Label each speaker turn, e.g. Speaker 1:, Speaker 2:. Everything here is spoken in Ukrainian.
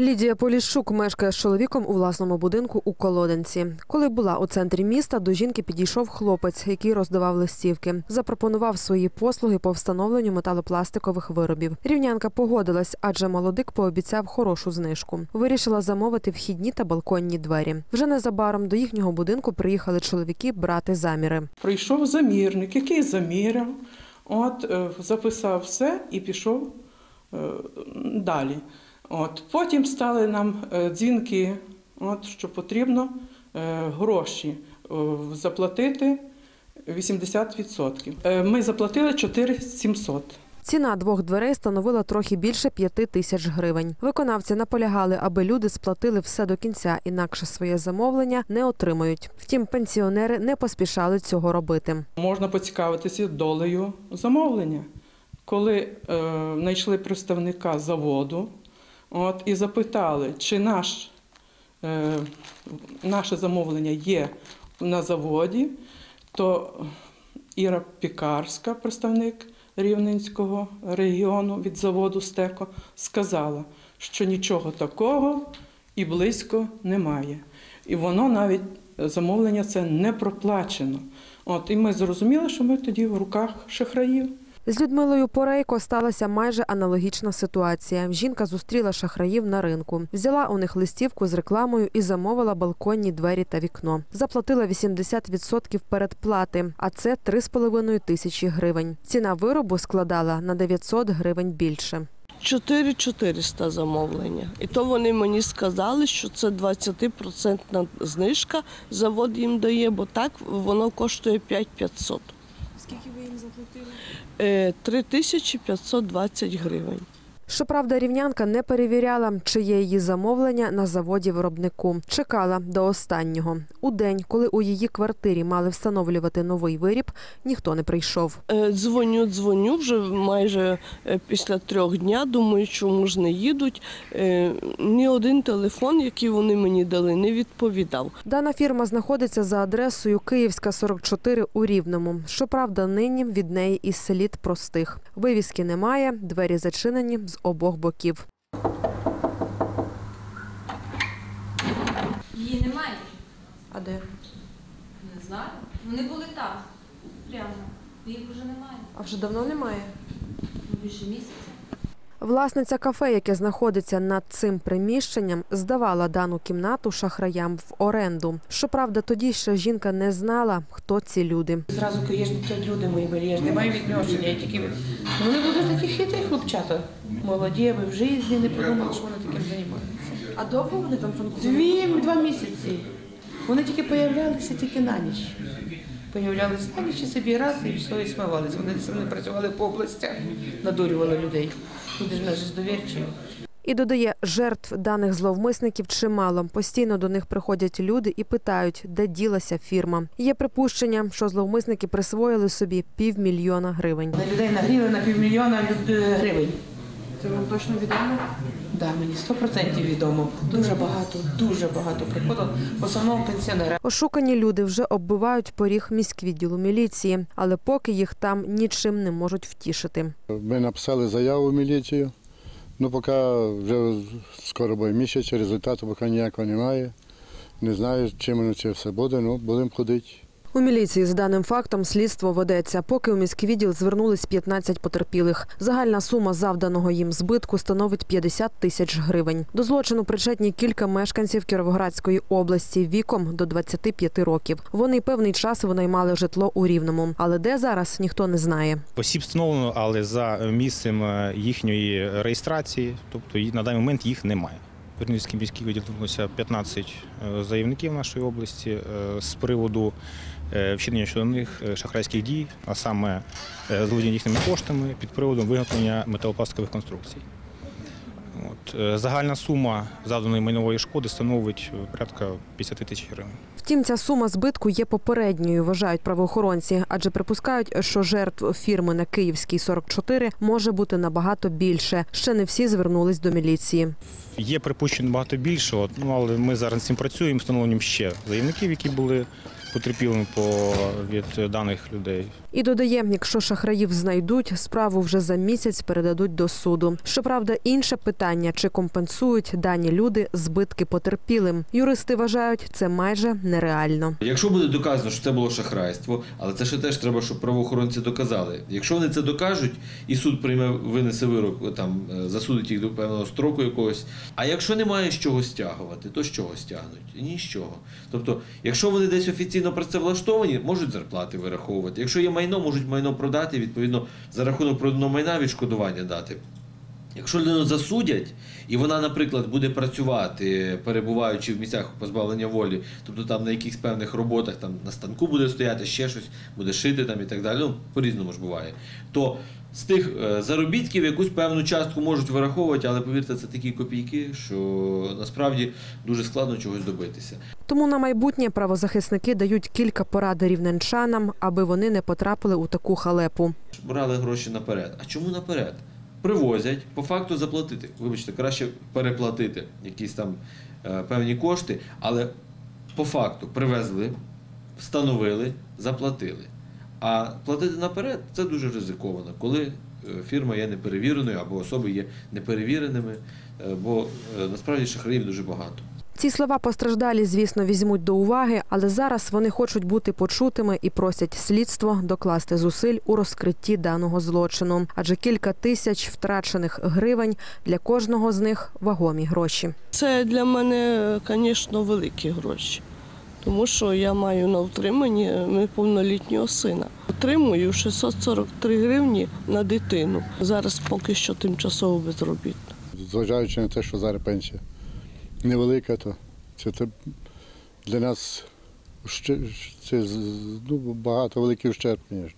Speaker 1: Лідія Поліщук мешкає з чоловіком у власному будинку у Колоденці. Коли була у центрі міста, до жінки підійшов хлопець, який роздавав листівки. Запропонував свої послуги по встановленню металопластикових виробів. Рівнянка погодилась, адже молодик пообіцяв хорошу знижку. Вирішила замовити вхідні та балконні двері. Вже незабаром до їхнього будинку приїхали чоловіки брати заміри.
Speaker 2: Прийшов замірник, який заміряв, от, е, записав все і пішов е, далі. От, потім стали нам е, дзвінки, от, що потрібно е, гроші заплатити 80%. Е, Ми заплатили 4700.
Speaker 1: Ціна двох дверей становила трохи більше п'яти тисяч гривень. Виконавці наполягали, аби люди сплатили все до кінця, інакше своє замовлення не отримають. Втім, пенсіонери не поспішали цього робити.
Speaker 2: Можна поцікавитися долею замовлення. Коли е, знайшли представника заводу от, і запитали, чи наш, е, наше замовлення є на заводі, то Іра Пікарська, представник Рівненського регіону від заводу Стеко, сказала, що нічого такого і близько немає. І воно навіть замовлення це не проплачено. От, і ми зрозуміли, що ми тоді в руках шахраїв.
Speaker 1: З Людмилою Порейко сталася майже аналогічна ситуація. Жінка зустріла шахраїв на ринку, взяла у них листівку з рекламою і замовила балконні двері та вікно. Заплатила 80% передплати, а це 3,5 тисячі гривень. Ціна виробу складала на 900 гривень більше.
Speaker 3: 4400 замовлення. І то вони мені сказали, що це 20% знижка завод їм дає, бо так воно коштує 5500.
Speaker 1: Скільки заплатили?
Speaker 3: Е, 3520 гривень.
Speaker 1: Щоправда, рівнянка не перевіряла, чи є її замовлення на заводі виробнику. Чекала до останнього. У день, коли у її квартирі мали встановлювати новий виріб, ніхто не прийшов.
Speaker 3: Е, Дзвоню, дзвоню вже майже е, після трьох дня. Думаю, чому ж не їдуть. Е, Ні один телефон, який вони мені дали, не відповідав.
Speaker 1: Дана фірма знаходиться за адресою Київська 44 у Рівному. Щоправда, нині від неї і слід простих. Вивіски немає, двері зачинені з обох боків.
Speaker 4: Її немає?
Speaker 1: А де?
Speaker 4: Не знаю. Вони були там. Прямо. Їх вже немає.
Speaker 1: А вже давно немає.
Speaker 4: Ну, більше місяця.
Speaker 1: Власниця кафе, яке знаходиться над цим приміщенням, здавала дану кімнату шахраям в оренду. Щоправда, тоді ще жінка не знала, хто ці люди.
Speaker 5: Зразу кажу, ті люди мої милі, я ж не маю відношення, я тільки. Ну, Вони будуть такі хитрі хлопчата. Молоді, ви в житті не подумали, що вони таким займаються.
Speaker 1: А довго вони там
Speaker 5: Дві, два місяці. Вони тільки появлялися тільки на ніч. Появлялися на ніч і собі раз і все, і смивалися. Вони працювали по областях, надурювали людей. В нас ж довірчі.
Speaker 1: І додає, жертв даних зловмисників чимало. Постійно до них приходять люди і питають, де ділася фірма. Є припущення, що зловмисники присвоїли собі півмільйона гривень.
Speaker 5: На людей нагріли на півмільйона люд- е, гривень.
Speaker 1: Це вам точно відомо?
Speaker 5: Да, мені 100% відомо. Дуже багато, дуже багато приходило. В основному пенсіонери.
Speaker 1: Ожукані люди вже оббивають поріг міськвідділу міліції, але поки їх там нічим не можуть втішити.
Speaker 6: Ми написали заяву в міліцію. Ну, поки вже скоро буде місяць, результату поки ніякого немає. Не знаю, чим воно це все буде, ну будемо ходити.
Speaker 1: У міліції з даним фактом слідство ведеться. Поки у міськвідділ звернулись 15 потерпілих. Загальна сума завданого їм збитку становить 50 тисяч гривень. До злочину причетні кілька мешканців Кіровоградської області віком до 25 років. Вони певний час винаймали житло у Рівному, але де зараз ніхто не знає.
Speaker 7: Осіб встановлено, але за місцем е, їхньої реєстрації, тобто на даний момент їх немає. Вернівський міський відділ звернулося 15 е, заявників нашої області е, з приводу е, вчинення щодо них шахрайських дій, а саме зловодіння їхніми коштами під приводом виготовлення металопластикових конструкцій. Е, загальна сума завданої майнової шкоди становить е, порядка 50 тисяч гривень.
Speaker 1: Втім, ця сума збитку є попередньою, вважають правоохоронці, адже припускають, що жертв фірми на Київській 44 може бути набагато більше. Ще не всі звернулись до міліції.
Speaker 7: Є припущено багато більшого, ну але ми зараз з цим працюємо, встановлюємо ще заявників, які були потерпілими по від даних людей.
Speaker 1: І додає, якщо шахраїв знайдуть, справу вже за місяць передадуть до суду. Щоправда, інше питання: чи компенсують дані люди збитки потерпілим. Юристи вважають, це майже нереально.
Speaker 8: Якщо буде доказано, що це було шахрайство, але це ще теж треба, щоб правоохоронці доказали. Якщо вони це докажуть, і суд прийме винесе вирок, там е, засудить їх до певного строку якогось. А якщо немає з чого стягувати, то з чого стягнуть? Ні з чого. Тобто, якщо вони десь офіційно працевлаштовані, можуть зарплати вираховувати. Якщо є майно, можуть майно продати, відповідно, за рахунок проданого майна відшкодування дати. Якщо людину засудять, і вона, наприклад, буде працювати, перебуваючи в місцях позбавлення волі, тобто там на якихось певних роботах, там на станку буде стояти, ще щось, буде шити там і так далі, ну, по-різному ж буває, то з тих е, заробітків якусь певну частку можуть вираховувати, але повірте, це такі копійки, що насправді дуже складно чогось добитися.
Speaker 1: Тому на майбутнє правозахисники дають кілька порад рівненчанам, аби вони не потрапили у таку халепу.
Speaker 8: брали гроші наперед. А чому наперед? Привозять, по факту заплатити. Вибачте, краще переплатити якісь там е, певні кошти, але по факту привезли, встановили, заплатили. А платити наперед це дуже ризиковано, коли е, фірма є неперевіреною або особи є неперевіреними, е, бо насправді шахраїв дуже багато.
Speaker 1: Ці слова постраждалі, звісно, візьмуть до уваги, але зараз вони хочуть бути почутими і просять слідство докласти зусиль у розкритті даного злочину. Адже кілька тисяч втрачених гривень для кожного з них вагомі гроші.
Speaker 3: Це для мене, звісно, великі гроші. Тому що я маю на утриманні неповнолітнього сина. Отримую 643 гривні на дитину. Зараз поки що тимчасово безробітна.
Speaker 6: Зважаючи на те, що зараз пенсія невелика, то це, для нас це ну, багато великий ущерб, звісно.